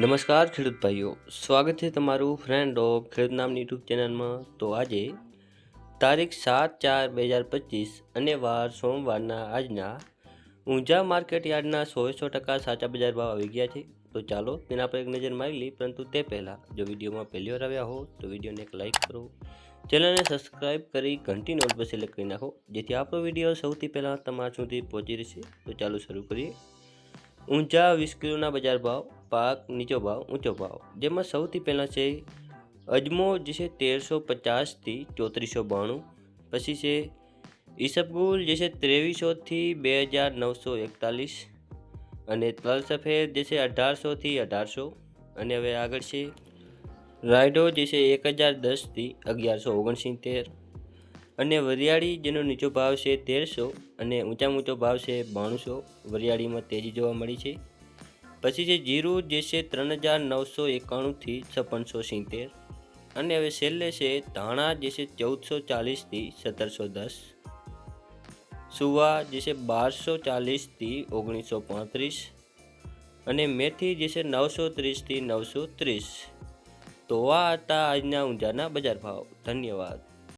નમસ્કાર ખેડૂત ભાઈઓ, સ્વાગત છે તમારું ફ્રેન્ડ ઓફ ખેડૂત નામની યુટ્યુબ ચેનલમાં. તો આજે તારીખ સાત ચાર બે હજાર પચીસ અને વાર સોમવારના આજના ઊંઝા માર્કેટ યાર્ડના સો સો ટકા સાચા બજાર ભાવ આવી ગયા છે. તો ચાલો તેના પર એક નજર મારી લઈ પરંતુ તે પહેલાં જો વિડીયોમાં પહેલી વાર આવ્યા હો, તો વિડીયોને એક લાઇક કરો. ચેનલને સબસ્ક્રાઇબ કરી ઘંટી નોટ પર સિલેક્ટ કરી નાખો, જેથી આપણો વીડિયો સૌથી પહેલાં તમારા સુધી પહોંચી રહેશે. તો ચાલો શરૂ કરીએ. ઊંચા વીસ કિલોના બજાર ભાવ પાક નીચો ભાવ, ઊંચો ભાવ. જેમાં સૌથી પહેલાં છે અજમો, જે છે તેરસો પચાસથી ચોત્રીસો બાણું. પછી છે ઈસબગુલ, જે છે ત્રેવીસોથી બે હજાર નવસો એકતાલીસ. અને તલ સફેદ જે છે અઢારસોથી અઢારસો. અને હવે આગળ છે રાયડો, જે છે એક હજાર દસથી અગિયારસો ઓગણસિત્તેર. અને વરિયાળી, જેનો નીચો ભાવ છે તેરસો. અને ઊંચામાં ઊંચો ભાવ છે બાણુંસો. વરિયાળીમાં તેજી જોવા મળી છે. પછી છે જીરું જે છે ત્રણ હજાર નવસો એકાણુંથી છપ્પનસો સિત્તેર. અને હવે છેલ્લે છે ધાણા જે છે ચૌદસો ચાલીસથી સત્તરસો દસ. સુવા જે છે બારસો ચાલીસથી ઓગણીસો પાંત્રીસ. અને મેથી જે છે નવસો ત્રીસથી નવસો ત્રીસ. તો આ હતા આજના ઊંઝાના બજાર ભાવ. ધન્યવાદ.